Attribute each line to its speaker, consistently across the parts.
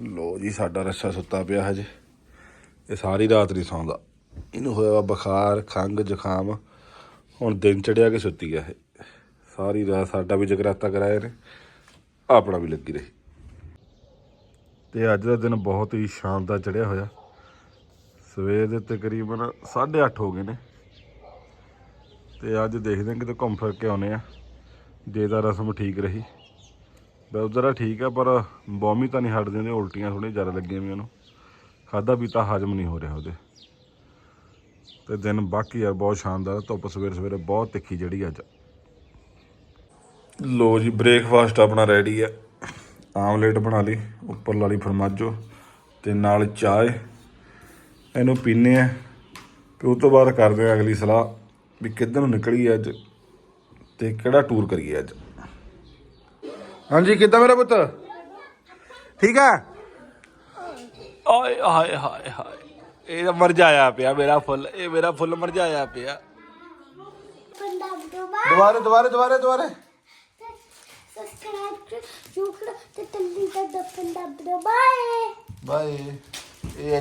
Speaker 1: ਲੋ ਜੀ, ਸਾਡਾ ਰੱਸਾ ਸੁੱਤਾ ਪਿਆ ਹਜੇ। ਇਹ ਸਾਰੀ ਰਾਤ ਨਹੀਂ ਸੌਂਦਾ। ਇਹਨੂੰ ਹੋਇਆ ਵਾ ਬੁਖਾਰ ਖੰਗ ਜ਼ੁਕਾਮ। ਹੁਣ ਦਿਨ ਚੜਿਆ ਕੇ ਸੁੱਤੀ ਗਿਆ ਇਹ। ਸਾਰੀ ਰਾਤ ਸਾਡਾ ਵੀ ਜਗਰਾਤਾ ਕਰਾਇਆ ਨੇ ਆਪਣਾ ਵੀ ਲੱਗੀ ਰਹੀ। ਤੇ ਅੱਜ ਦਾ ਦਿਨ ਬਹੁਤ ਹੀ ਸ਼ਾਨਦਾਰ ਚੜਿਆ ਹੋਇਆ। ਸਵੇਰ ਦੇ ਤਕਰੀਬਨ 8:30 ਹੋ ਗਏ ਨੇ। ਤੇ ਅੱਜ ਦੇਖਦੇ ਹਾਂ ਕਿਤੇ ਘੁੰਮ ਫਿਰ ਕੇ ਆਉਨੇ ਆ ਜੇ ਤਾਂ ਰਸਮ ਠੀਕ ਰਹੀ। ਬਸ ਉਧਰ ਠੀਕ ਆ, ਪਰ ਬੋਮੀ ਤਾਂ ਨਹੀਂ ਹਟਦੇ ਨੇ ਉਲਟੀਆਂ ਥੋੜ੍ਹੀਆਂ ਜ਼ਿਆਦਾ ਲੱਗੀਆਂ ਵੀ ਉਹਨੂੰ। ਖਾਦਾ ਪੀਤਾ ਹਜਮ ਨਹੀਂ ਹੋ ਰਿਹਾ ਉਹਦੇ। ਤੇ ਦਿਨ ਬਾਕੀ ਯਾਰ, ਬਹੁਤ ਸ਼ਾਨਦਾਰ ਧੁੱਪ ਸਵੇਰ ਸਵੇਰੇ ਬਹੁਤ ਤਿੱਖੀ ਜਿਹੜੀ ਅੱਜ। ਲੋ ਜੀ, ਬ੍ਰੇਕਫਾਸਟ ਆਪਣਾ ਰੈਡੀ ਹੈ ਆਮਲੇਟ ਬਣਾ ਲਈ, ਉੱਪਰ ਲਾ ਲਈ ਫਰਮਾਜੋ ਤੇ ਨਾਲ ਚਾਹ। ਇਹਨੂੰ ਪੀਨੇ ਆ ਤੇ ਉਸ ਤੋਂ ਬਾਅਦ ਕਰਦੇ ਆ ਅਗਲੀ ਸਲਾਹ ਵੀ ਕਿੱਧਰ ਨੂੰ ਨਿਕਲੀਏ ਅੱਜ ਤੇ ਕਿਹੜਾ ਟੂਰ ਕਰੀਏ ਅੱਜ। ਹਾਂਜੀ ਕਿੱਦਾਂ ਮੇਰਾ ਪੁੱਤ? ਠੀਕ ਆ? ਓਏ ਹਾਏ ਹਾਏ ਹਾਏ। ਇਹ ਤਾਂ ਮਰਜਾਇਆ ਪਿਆ ਮੇਰਾ ਫੁੱਲ ਇਹ ਮੇਰਾ ਫੁੱਲ ਮਰਜਾਇਆ ਪਿਆ। ਦੁਬਾਰੇ ਦੁਬਾਰੇ ਦੁਬਾਰੇ ਦੁਬਾਰੇ
Speaker 2: ਸਬਸਕ੍ਰਾਈਬ ਕਰ ਜੁਕੜਾ ਤੇ ਤੰਦੀ ਦਾ ਦ ਪੰਜਾਬ ਤੋਂ ਬਾਏ
Speaker 1: ਬਾਏ ਇਹ ਹੈ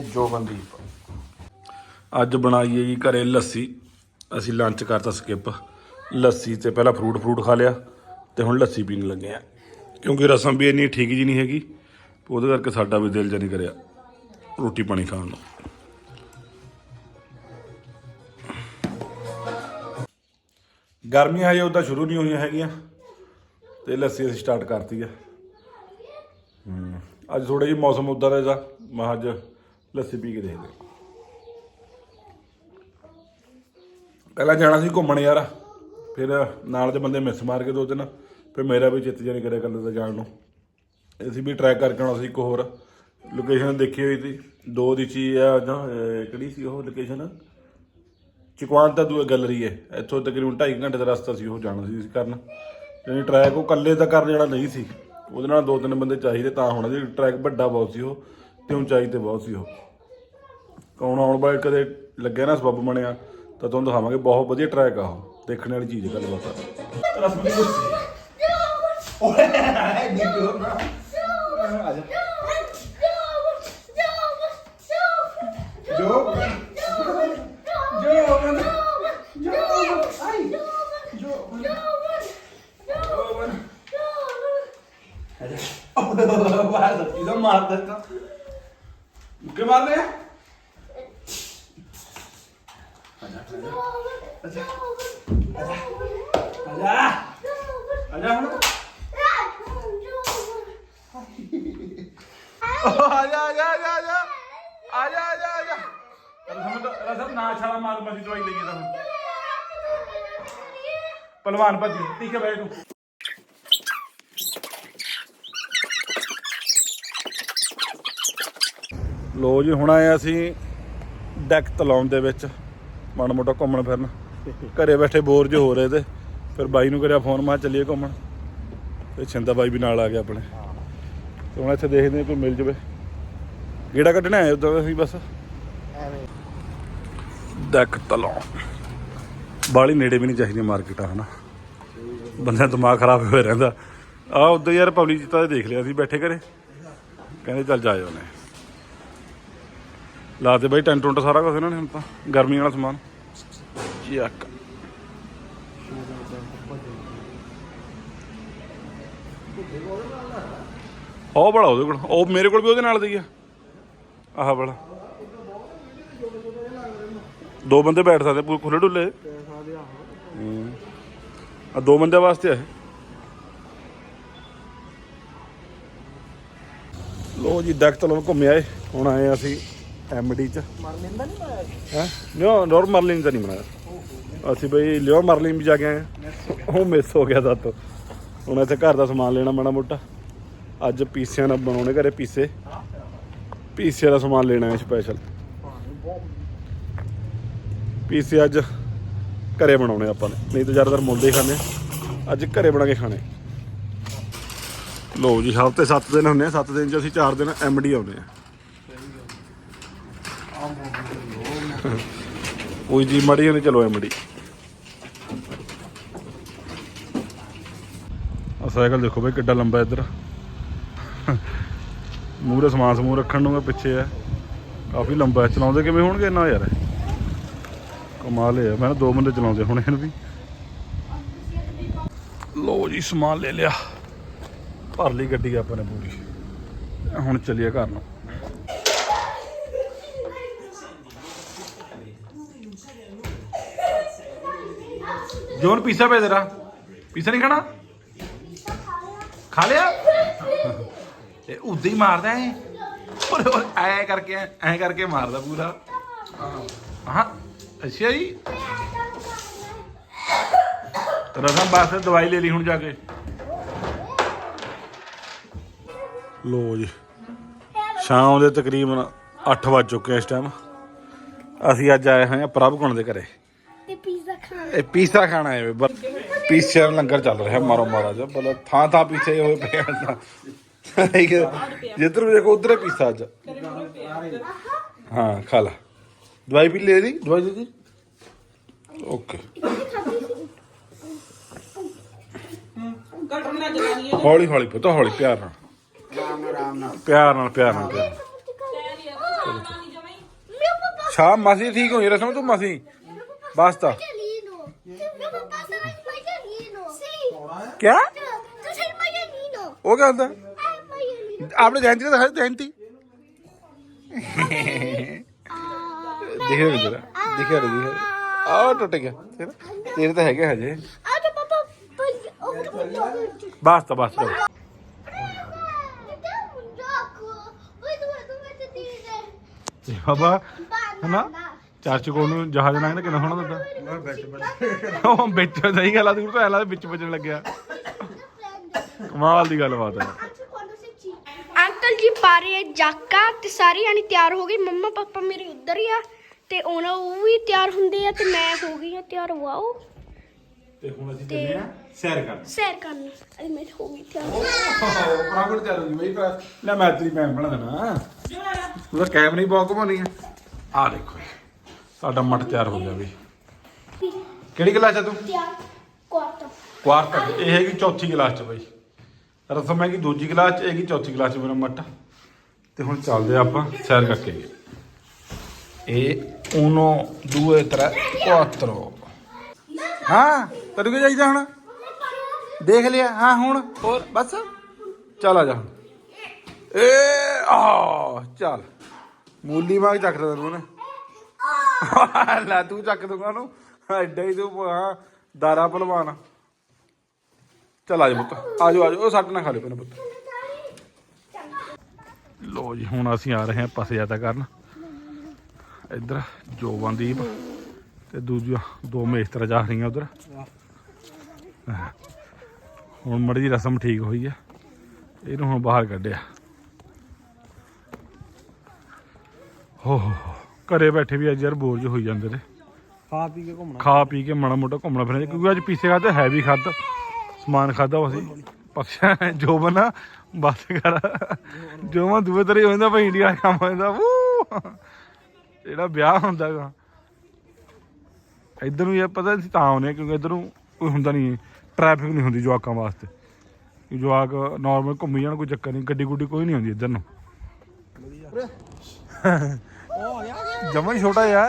Speaker 1: ਅੱਜ ਬਣਾਈਏ ਜੀ ਘਰੇ ਲੱਸੀ। ਅਸੀਂ ਲੰਚ ਕਰਤਾ ਸਕਿਪ ਲੱਸੀ ਤੇ ਪਹਿਲਾਂ ਫਰੂਟ ਫਰੂਟ ਖਾ ਲਿਆ ਤੇ ਹੁਣ ਲੱਸੀ ਪੀਣ ਲੱਗੇ ਆ। ਕਿਉਂਕਿ ਰਸਮ ਵੀ ਇੰਨੀ ਠੀਕ ਜੀ ਨਹੀਂ ਹੈਗੀ, ਉਹਦੇ ਕਰਕੇ ਸਾਡਾ ਵੀ ਦਿਲ ਜਿਹਾ ਨਹੀਂ ਕਰਿਆ ਰੋਟੀ ਪਾਣੀ ਖਾਣ ਨੂੰ। ਗਰਮੀਆਂ ਹਜੇ ਉਦਾਂ ਸ਼ੁਰੂ ਨਹੀਂ ਹੋਈਆਂ ਹੈਗੀਆਂ, ਤੇ ਲੱਸੀ ਅਸੀਂ ਸਟਾਰਟ ਕਰਤੀ ਆ। ਅੱਜ ਥੋੜਾ ਜਿਹਾ ਮੌਸਮ ਉਦਾਂ ਦਾ ਜਾ ਮੈਂ ਅੱਜ ਲੱਸੀ ਪੀ ਕੇ ਦੇਖਦੇ ਪਹਿਲਾਂ ਜਾਣਾ ਸੀ ਘੁੰਮਣ ਯਾਰ, ਫਿਰ ਨਾਲ ਦੇ ਬੰਦੇ ਮਿਸ ਮਾਰ ਕੇ ਦੋ ਦਿਨ ਫਿਰ ਮੇਰਾ ਵੀ ਚਿੱਤ ਜਾਣੀ ਕਰਿਆ ਕੱਲੇ ਦਾ ਜਾਣ ਨੂੰ। ਅਸੀਂ ਵੀ ਟਰੈਕ ਕਰਕੇ ਆਉਣਾ ਸੀ ਇੱਕ ਹੋਰ। ਲੋਕੇਸ਼ਨ ਦੇਖੀ ਹੋਈ ਸੀ। ਦੋ ਦੀ ਚੀ ਆ ਜਾਂ ਕਿਹੜੀ ਸੀ ਉਹ ਲੋਕੇਸ਼ਨ ਚਕਵਾਨ ਤਾਂ ਦੂਏ ਗੈਲਰੀ ਹੈ ਇੱਥੋਂ ਤਕਰੀਬਨ 2.5 ਘੰਟੇ ਦਾ ਰਸਤਾ ਸੀ, ਉਹ ਜਾਣਾ ਸੀ ਕਰਨ। ਯਾਨੀ ਟਰੈਕ ਉਹ ਇਕੱਲੇ ਤਾਂ ਕਰਨ ਜਿਹੜਾ ਨਹੀਂ ਸੀ। ਉਹਦੇ ਨਾਲ ਦੋ ਤਿੰਨ ਬੰਦੇ ਚਾਹੀਦੇ ਤਾਂ ਹੋਣਾ ਸੀ ਟਰੈਕ ਵੱਡਾ ਬਹੁਤ ਸੀ ਉਹ, ਤੇ ਉਚਾਈ ਤੇ ਬਹੁਤ ਸੀ ਉਹ। ਕੌਣ ਆਉਣ ਵਾਲੇ ਕਦੇ ਲੱਗਿਆ ਨਾ ਸਬੱਬ ਬਣਿਆ, ਤਾਂ ਤੁਹਾਨੂੰ ਦਿਖਾਵਾਂਗੇ। ਬਹੁਤ ਵਧੀਆ ਟਰੈਕ ਆ ਉਹ, ਦੇਖਣ ਵਾਲੀ ਚੀਜ਼ ਗੱਲ ਬਾਤ ਰਸਮੀ ਕੁਰਸੀ
Speaker 2: ਜੋ
Speaker 3: ਇਹਦਾ ਮਾਰ ਦਿੱਤਾ ਮੁੱਕੇ ਮਾਰਦੇ ਆ ਆਜਾ ਆਜਾ ਹੁਣ ਆਜਾ ਆਜਾ ਆਜਾ ਆਜਾ ਆਜਾ ਆਜਾ ਆਜਾ ਰਸਮ ਰਸਮ ਨਾ ਛਾਲਾ ਮਾਰ ਮਸੀ ਦਵਾਈ ਲਈਏ ਤਾਂ ਹੁਣ ਪਹਿਲਵਾਨ ਭੱਜੀ ਠੀਕ ਹੈ ਬੈਠ ਤੂੰ
Speaker 1: ਲੋ ਜੀ, ਹੁਣ ਆਏ ਅਸੀਂ ਡੈਕ ਤਲਾਉਣ ਦੇ ਵਿੱਚ। ਮਾੜਾ ਮੋਟਾ ਘੁੰਮਣ ਫਿਰਨ। ਘਰੇ ਬੈਠੇ ਬੋਰ ਜੇ ਹੋ ਰਹੇ ਤੇ। ਫਿਰ ਬਾਈ ਨੂੰ ਕਰਿਆ ਫੋਨ, ਮਾ ਚੱਲੀਏ ਘੁੰਮਣ। ਤੇ ਛਿੰਦਾ ਬਾਈ ਵੀ ਨਾਲ ਆ ਗਿਆ ਆਪਣੇ। ਤੇ ਹੁਣ ਇੱਥੇ ਦੇਖਦੇ ਕੋਈ ਮਿਲ ਜਵੇ। ਗੇੜਾ ਕੱਢਣਾ ਹੈ ਉਦੋਂ ਅਸੀਂ ਬਸ। ਡੈਕ ਤਲਾਉਣ ਬਾਲੀ ਨੇੜੇ ਵੀ ਨਹੀਂ ਚਾਹੀਦੀ ਮਾਰਕੀਟ ਆ ਹਨਾ ਬੰਦਾ ਦਿਮਾਗ ਖਰਾਬ ਹੋਇਆ ਰਹਿੰਦਾ। ਆ ਉਦੋਂ ਯਾਰ ਪਬਲਿਕ ਜਿੱਤਾ ਦੇਖ ਲਿਆ ਸੀ ਬੈਠੇ ਘਰੇ। ਕਹਿੰਦੇ ਚੱਲ ਜਾਇਓ ਨੇ ਲਾਤੇ ਬਾਈ ਟੈਂਟ ਟੁੰਟ ਸਾਰਾ ਕੁਝ ਇਹਨਾਂ ਨੇ ਹੁਣ ਤਾਂ ਗਰਮੀ ਵਾਲਾ ਸਮਾਨ। ਚੱਕ। ਉਹ ਬੜਾ ਉਹਦੇ ਕੋਲ ਉਹ ਮੇਰੇ ਕੋਲ ਵੀ ਉਹਦੇ ਨਾਲ ਦੀ ਆ। ਆਹ ਬੜਾ ਦੋ ਬੰਦੇ ਬੈਠ ਸਕਦੇ ਪੂਰੇ ਖੁੱਲੇ ਡੁੱਲੇ। ਆ ਦੋ ਬੰਦੇ ਵਾਸਤੇ ਆ ਲੋ ਜੀ ਡੈਕ ਤੋਂ ਘੁੰਮੇ ਆਏ। ਹੁਣ ਆਏ ਅਸੀਂ ਐਮਡੀ ਚ।
Speaker 3: ਮਰਲਿਨ ਦਾ ਨਹੀਂ ਪਾਇਆ
Speaker 1: ਹੈ? ਲਿਓ ਨੋਰ ਮਰਲਿਨ ਤਾਂ ਨਹੀਂ ਬਣਾਇਆ। ਅਸੀਂ ਬਈ ਲਿਓ ਮਰਲਿਨ ਵੀ ਜਾ ਕੇ ਆਏ। ਉਹ ਮਿਸ ਹੋ ਗਿਆ ਸਾਤੋਂ ਹੁਣ ਇੱਥੇ ਘਰ ਦਾ ਸਮਾਨ ਲੈਣਾ ਮਾੜਾ ਮੋਟਾ। ਅੱਜ ਪੀਸਿਆਂ ਨਾਲ ਬਣਾਉਣੇ ਘਰੇ ਪੀਸੇ। ਪੀਸੇ ਦਾ ਸਮਾਨ ਲੈਣਾ ਹੈ ਸਪੈਸ਼ਲ ਪੀਸੇ ਅੱਜ ਘਰੇ ਬਣਾਉਣੇ ਆਪਾਂ ਨੇ। ਨਹੀਂ ਤਾਂ ਜ਼ਿਆਦਾਤਰ ਮੁੱਲ ਦੇ ਹੀ ਖਾਂਦੇ ਅੱਜ ਘਰੇ ਬਣਾ ਕੇ ਖਾਣੇ। ਲੋ ਜੀ, ਹਫ਼ਤੇ 7 ਦਿਨ ਹੁੰਦੇ ਆ। 7 ਦਿਨ ਚ ਅਸੀਂ 4 ਦਿਨ ਐਮਡੀ ਆਉਂਦੇ ਆ। ਉਹੀ ਜੀ, ਮੜੀ ਨੇ ਚਲੋ ਐਮਡੀ ਆ ਸਾਈਕਲ ਦੇਖੋ ਬਈ, ਕਿੱਡਾ ਲੰਬਾ ਇੱਧਰ। ਮੂਹਰੇ ਸਮਾਨ ਸਮੂਹ ਰੱਖਣ ਨੂੰ ਪਿੱਛੇ ਆ। ਕਾਫੀ ਲੰਬਾ ਚਲਾਉਂਦੇ ਕਿਵੇਂ ਹੋਣਗੇ ਇੰਨਾ ਯਾਰ? ਕਮਾਲ ਹੈ। ਮੈਂ 2 ਬੰਦੇ ਚਲਾਉਂਦੇ ਹੁਣ ਇਹਨੂੰ ਵੀ। ਲੋ ਜੀ, ਸਮਾਨ ਲੈ ਲਿਆ। ਭਰ ਲਈ ਗੱਡੀ ਆਪਾਂ ਨੇ ਪੂਰੀ। ਹੁਣ ਚੱਲੀਏ ਘਰ ਨੂੰ। ਜੋਨ ਪੀਸਾ ਭੇਜ ਤੇਰਾ? ਪੀਸਾ ਨਹੀਂ ਖਾਣਾ? ਖਾ ਲਿਆ? ਤੇ ਉਦਾਂ ਹੀ ਮਾਰਦਾ ਐ ਪਰ ਐ ਕਰਕੇ ਐ ਕਰਕੇ ਮਾਰਦਾ ਪੂਰਾ। ਹਾਂ ਅੱਛਾ ਜੀ। ਰਸਮ ਬਸ ਦਵਾਈ ਲੈ ਲਈ ਹੁਣ ਜਾ ਕੇ। ਲੋ ਜੀ ਸ਼ਾਮ ਦੇ ਤਕਰੀਬਨ 8 ਵੱਜ ਚੁੱਕੇ ਇਸ ਟਾਈਮ ਅਸੀਂ ਅੱਜ ਆਏ ਹੋਏ ਆ ਪ੍ਰਭ ਗੁਣ ਦੇ ਘਰੇ।
Speaker 2: ਤੇ ਪੀਜ਼ਾ ਖਾਣਾ।
Speaker 1: ਇਹ ਪੀਸਾ ਖਾਣਾ ਹੈ ਪੀਸੇ ਲੰਗਰ ਚੱਲ ਰਿਹਾ ਮਾਰੋ ਮਾਰਾ ਜਾ ਬਲ ਥਾਂ ਥਾਂ ਪੀਸੇ ਹੋਏ ਹਨ ਜਿੱਧਰ ਵੀ ਦੇਖੋ ਉਧਰ ਪੀਸਾ ਅੱਜ ਹਾਂ ਖਾ ਲਾ ਦਵਾਈ ਪੀ ਲੈ ਦੀ ਦਵਾਈ ਦੇ ਦੀ ਓਕੇ ਹੌਲੀ ਹੌਲੀ ਪੁੱਤ ਹੌਲੀ ਪਿਆਰ ਨਾਲ ਪਿਆਰ ਨਾਲ ਪਿਆਰ ਨਾਲ ਪਿਆਰ ਨਾਲ। ਸ਼ਾਮ ਮਸੀ ਠੀਕ ਹੋਈ ਰਸਮ ਤੂੰ ਮਸੀ ਬਸਤਾ
Speaker 2: pagliarino. Sì.
Speaker 1: ਕਿਆ
Speaker 2: Tu sei.
Speaker 1: ਉਹ ਕਿਆ ਹੁੰਦਾ ਆਪਣੇ ਜੈਨਤੀ ਦਾ ਦਿਖਾਇਆ ਜੈਨਤੀ
Speaker 2: Ah.
Speaker 1: ਦਿਖਿਆ ਨਹੀਂ ਤੇਰਾ ਦਿਖਿਆ ਨਹੀਂ ਦਿਖਿਆ ਆ ਟੁੱਟ ਗਿਆ ਤੇਰਾ ਤੇਰੇ ਤਾਂ ਹੈਗੇ ਹਜੇ. ਬਸ ਤਾਂ ਬਸ ਤਾਂ ਤੇ ਬਾਬਾ ਹਨਾ. ਚਾਚੂ ਕੋਲ ਨੂੰ ਜਹਾਜ਼ ਲੰਘਦਾ ਕਿੰਨਾ ਸੋਹਣਾ ਦਿੰਦਾ ਉਹ ਵਿੱਚ ਸਹੀ ਗੱਲ ਆ ਦੂਰ ਤੋਂ ਐਲਾ ਵਿੱਚ ਵੱਜਣ ਲੱਗਿਆ ਕਮਾਲ ਦੀ ਗੱਲਬਾਤ ਹੈ
Speaker 4: ਪਾ ਰਹੇ ਜਾਕਾ ਤੇ ਸਾਰੇ ਜਾਣੇ ਤਿਆਰ ਹੋ ਗਏ। ਮੰਮਾ ਪਾਪਾ ਮੇਰੇ ਉੱਧਰ ਹੀ ਆ ਤੇ ਉਹਨਾਂ ਉਹ ਵੀ ਤਿਆਰ ਹੁੰਦੇ ਆ ਤੇ ਮੈਂ ਹੋ ਗਈ ਆ ਤਿਆਰ। ਵਾਓ।
Speaker 1: ਤੇ ਹੁਣ ਅਸੀਂ ਚੱਲੇ ਆ ਸੈਰ ਕਰਨ।
Speaker 4: ਸੈਰ ਕਰਨ। ਅਰੇ ਮੈਂ ਹੋ ਗਈ ਤਿਆਰ।
Speaker 1: ਪ੍ਰਾਗਟ ਚੱਲ ਗਈ ਬਈ ਭਰਾ। ਲੈ ਮੈਂ ਤੇਰੀ ਭੈਣ ਬਣਾ ਦੇਣਾ। ਤੂੰ ਤਾਂ ਕੈਮ ਨਹੀਂ ਬਹੁਤ ਘਮਾਉਣੀ ਆ। ਆ ਦੇਖੋ ਸਾਡਾ ਮਟ ਤਿਆਰ ਹੋ ਗਿਆ ਬਈ। ਕਿਹੜੀ ਕਲਾਸ ਆ ਤੂੰ?
Speaker 4: ਤਿਆਰ ਕੁਆਟਰ
Speaker 1: ਕੁਆਰਟਰ। ਇਹ ਹੈਗੀ ਚੌਥੀ ਕਲਾਸ ਚ ਬਈ। ਰਸਮ ਹੈਗੀ ਦੂਜੀ ਕਲਾਸ ਚ ਹੈਗੀ ਚੌਥੀ ਕਲਾਸ ਚ ਮੇਰਾ ਮੱਟ ਤੇ ਹੁਣ ਚੱਲਦੇ ਆ ਆਪਾਂ ਸੈਰ ਕਰਕੇ। ਇਹ ਉਨੋ ਦੂਏ ਤਰੇ ਕੁਆਟਰੋ ਹਾਂ ਤੈਨੂੰ ਕੀ ਚਾਹੀਦਾ ਹੁਣ? ਦੇਖ ਲਿਆ ਹਾਂ ਹੁਣ। ਹੋਰ ਬਸ। ਚੱਲ ਆ ਜਾ ਹੁਣ। ਏ ਆ ਚੱਲ। ਮੂਲੀ ਮਾਗ ਚੱਕ ਤੈਨੂੰ ਨੇ ਲੈ ਤੂੰ ਚੱਕ ਦੂੰਗਾ ਉਹਨੂੰ। ਐਡਾ ਹੀ ਤੂੰ ਹਾਂ ਦਾਰਾ ਭਲਵਾਨ ਚੱਲ ਆ ਜਾ ਪੁੱਤ। ਆ ਜਾ ਆ ਜਾ ਉਹ ਸੱਟ ਨਾ ਖਾ ਲੈ ਪਹਿਲਾਂ ਪੁੱਤ। ਲੋ ਜੀ ਹੁਣ ਅਸੀਂ ਆ ਰਹੇ ਹਾਂ ਪਸ ਜਾਤਾ ਕਰਨ। ਇੱਧਰ ਜੋਬਨਦੀਪ ਤੇ ਦੂਜਾ ਦੋ ਮੇਸਤਰ ਜਾ ਰਹੀਆਂ ਉਧਰ। ਹੁਣ ਮੜੀ ਜੀ ਰਸਮ ਠੀਕ ਹੋਈ ਆ। ਇਹਨੂੰ ਹੁਣ ਬਾਹਰ ਕੱਢਿਆ। ਹੋ ਹੋ ਹੋ। ਘਰੇ ਬੈਠੇ ਵੀ ਅੱਜ ਯਾਰ ਬੋਰ ਜਿਹੇ ਹੋਈ ਜਾਂਦੇ ਨੇ।
Speaker 5: ਖਾ ਪੀ ਕੇ ਘੁੰਮਣਾ।
Speaker 1: ਖਾ ਪੀ ਕੇ ਮਾੜਾ ਮੋਟਾ ਘੁੰਮਣਾ ਫਿਰਨਾ। ਕਿਉਂਕਿ ਅੱਜ ਪੀਸੇ ਖਾਦੇ ਹੈ ਵੀ ਖਾਦਾ ਸਮਾਨ ਖਾਦਾ ਅਸੀਂ ਪਕਸ਼ਾ ਜੋ ਬਸ ਕਰ। ਜੋ ਦੂਏ ਤਰੇ ਹੋ ਜਾਂਦਾ, ਭਾਈ ਇੰਡੀਆ ਕੰਮ ਹੋ ਜਾਂਦਾ। ਵੂ ਜਿਹੜਾ ਵਿਆਹ ਹੁੰਦਾਗਾ ਇੱਧਰ ਨੂੰ ਇਹ ਪਤਾ ਨਹੀਂ ਤਾਂ ਆਉਨੇ ਕਿਉਂਕਿ ਇੱਧਰ ਨੂੰ ਕੋਈ ਹੁੰਦਾ ਨਹੀਂ ਟ੍ਰੈਫਿਕ ਨਹੀਂ ਹੁੰਦੀ ਜਵਾਕਾਂ ਵਾਸਤੇ। ਜਵਾਕ ਨਾਰਮਲ ਘੁੰਮੀ ਜਾਣ, ਕੋਈ ਚੱਕਰ ਨਹੀਂ ਗੱਡੀ ਗੁੱਡੀ ਕੋਈ ਨਹੀਂ ਹੁੰਦੀ ਇੱਧਰ ਨੂੰ। ਜਮਾ ਹੀ ਛੋਟਾ ਜਿਹਾ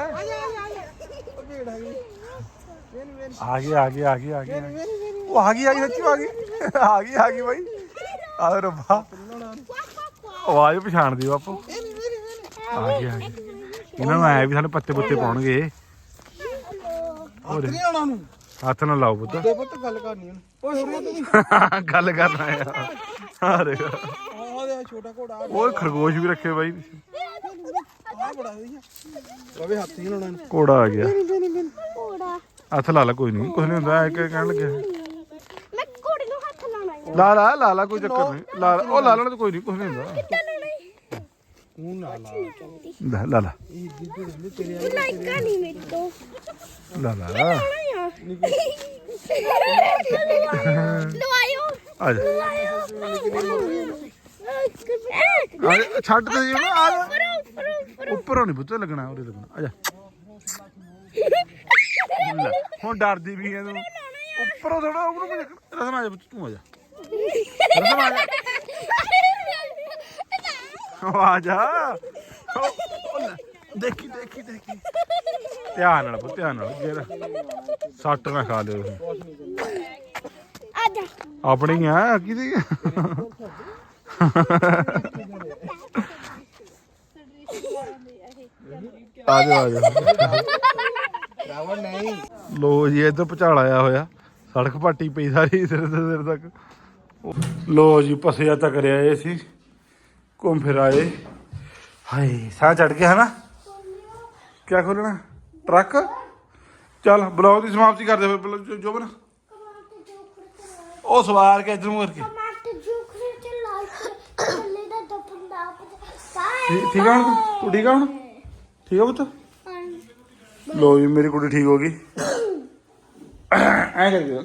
Speaker 1: ਆ ਗਈ ਆ ਗਈ ਆ ਗਈ ਆ ਗਈ। ਉਹ ਆ ਗਈ ਆ ਗਈ, ਸੱਚੀ ਆ ਗਈ। ਆ ਗਈ ਆ ਗਈ ਬਾਈ। ਆ ਰੱਬਾ। ਆਵਾਜ਼ ਪਛਾਣਦੀ ਬਾਪੂ। ਆ ਗਈ ਆ ਗਈ। ਇਹਨਾਂ ਨੂੰ ਆਇਆ ਵੀ ਸਾਨੂੰ ਪੱਤੇ ਪੁੱਤੇ ਪਾਉਣਗੇ। ਹੋਰ।
Speaker 5: ਆਉਣਾ ਨੂੰ
Speaker 1: ਹੱਥ ਨਾਲ ਲਾਓ ਪੁੱਤ।
Speaker 5: ਗੱਲ ਕਰਨੀ ਓਏ ਤੂੰ
Speaker 1: ਗੱਲ ਆ। ਦੇਖ
Speaker 5: ਆਹ ਦੇ ਛੋਟਾ ਘੋੜਾ
Speaker 1: ਉਹ ਖਰਗੋਸ਼ ਵੀ ਰੱਖੇ ਬਾਈ।
Speaker 5: ਆ ਬੜਾ ਵਧੀਆ। ਬਾਬੇ ਹੱਥ ਹੀ ਲਾਉਣਾ
Speaker 1: ਕੋੜਾ ਆ ਗਿਆ।
Speaker 4: ਘੋੜਾ
Speaker 1: ਹੱਥ ਲਾ ਲਾ ਕੋਈ ਨਹੀਂ। ਕੁਝ ਨਹੀਂ ਹੁੰਦਾ ਐ ਕਹਿਣ ਲੱਗਿਆ
Speaker 4: ਮੈਂ ਘੋੜੇ ਨੂੰ ਹੱਥ ਲਾਉਣਾ ਹੈ
Speaker 1: ਲਾ ਲਾ ਲਾ ਲਾ ਕੋਈ ਚੱਕਰ ਨਹੀਂ। ਲਾ ਲਾ ਉਹ ਲਾ ਲੈਣ ਤੇ ਕੋਈ ਨਹੀਂ ਕੁਝ ਨਹੀਂ ਹੁੰਦਾ।
Speaker 4: ਕਿੱਦਾਂ ਲਾਉਣਾ ਹੈ
Speaker 5: ਤੂੰ ਨਾ ਲਾ।
Speaker 1: ਲੈ, ਲਾ ਲਾ।
Speaker 5: ਇਹ ਜਿੱਦੇ ਰਹਿੰਦੇ ਤੇਰੇ
Speaker 4: ਤੂੰ ਲਾਇਕਾ ਨਹੀਂ ਮੇਰੇ ਤੋਂ।
Speaker 1: ਲਾ ਲਾ।
Speaker 4: ਲਾਉਣਾ ਆ। ਲਵਾਇਓ।
Speaker 1: ਆ ਜਾ।
Speaker 4: ਲਵਾਇਓ।
Speaker 1: ਆ ਜਾ, ਛੱਡ ਤੇ ਜੀ ਉਹਨੂੰ, ਆ ਜਾ।
Speaker 4: ਪਰੋ ਪਰੋ
Speaker 1: ਉੱਪਰੋਂ। ਨਹੀਂ ਪੁੱਤ ਲੱਗਣਾ ਉਹਦੇ ਲੱਗਣਾ। ਆ ਜਾ। ਲੈ, ਹੁਣ ਡਰਦੀ ਵੀ ਐ ਤੂੰ। ਉੱਪਰੋਂ ਥੋੜਾ ਉੱਪਰੋਂ ਰਸਮ ਆ ਜਾ ਪੁੱਤ, ਤੂੰ ਆ ਜਾ। ਆ। ਜਾ ਦੇਖੀ ਦੇਖੀ ਦੇਖੀ। ਧਿਆਨ ਨਾਲ ਪੁੱਤ, ਧਿਆਨ ਨਾਲ। ਜੇਰ ਸੱਟ ਨਾ ਖਾ ਲਿਓ ਤੁਸੀਂ।
Speaker 6: ਆ ਜਾ
Speaker 1: ਆਪਣੀ ਆ ਕਿਹਦੀ ਆ? ਆ ਜਾ ਆ ਜਾ
Speaker 5: ਰਾਵਣ ਨਹੀਂ।
Speaker 1: ਲੋ ਜੀ ਇੱਧਰ ਭੁਚਾਲ ਆਇਆ ਹੋਇਆ। ਸੜਕ ਪਾਟੀ ਪਈ ਸਾਰੀ ਸਿਰ ਤੋਂ ਸਿਰ ਤੱਕ। ਲੋ ਜੀ ਪਸਿਆ ਤੱਕ ਰਿਆ ਇਹ ਸੀ। ਘੁੰਮ ਫਿਰ ਆਏ। ਹਾਏ ਸਾਹ ਚੜ ਗਿਆ ਹਨਾ? ਕੀ ਖੋਲਣਾ ਟਰੱਕ? ਚੱਲ ਬਲੌਗ ਦੀ ਸਮਾਪਤੀ ਕਰ ਦੇ ਫਿਰ ਜੋਬਨ। ਉਹ ਸਵਾਰ ਕੇ ਇੱਧਰ
Speaker 4: ਤੇ ਦੱਬਣ ਦਾ
Speaker 1: ਠੀਕ ਆ ਹੁਣ ਤੂੰ? ਤੂੰ ਠੀਕ ਆ ਹੁਣ? ਠੀਕ ਆ ਪੁੱਤ? ਲੋ ਜੀ ਮੇਰੀ ਕੁੜੀ ਠੀਕ ਹੋ ਗਈ। ਐ ਕਰਕੇ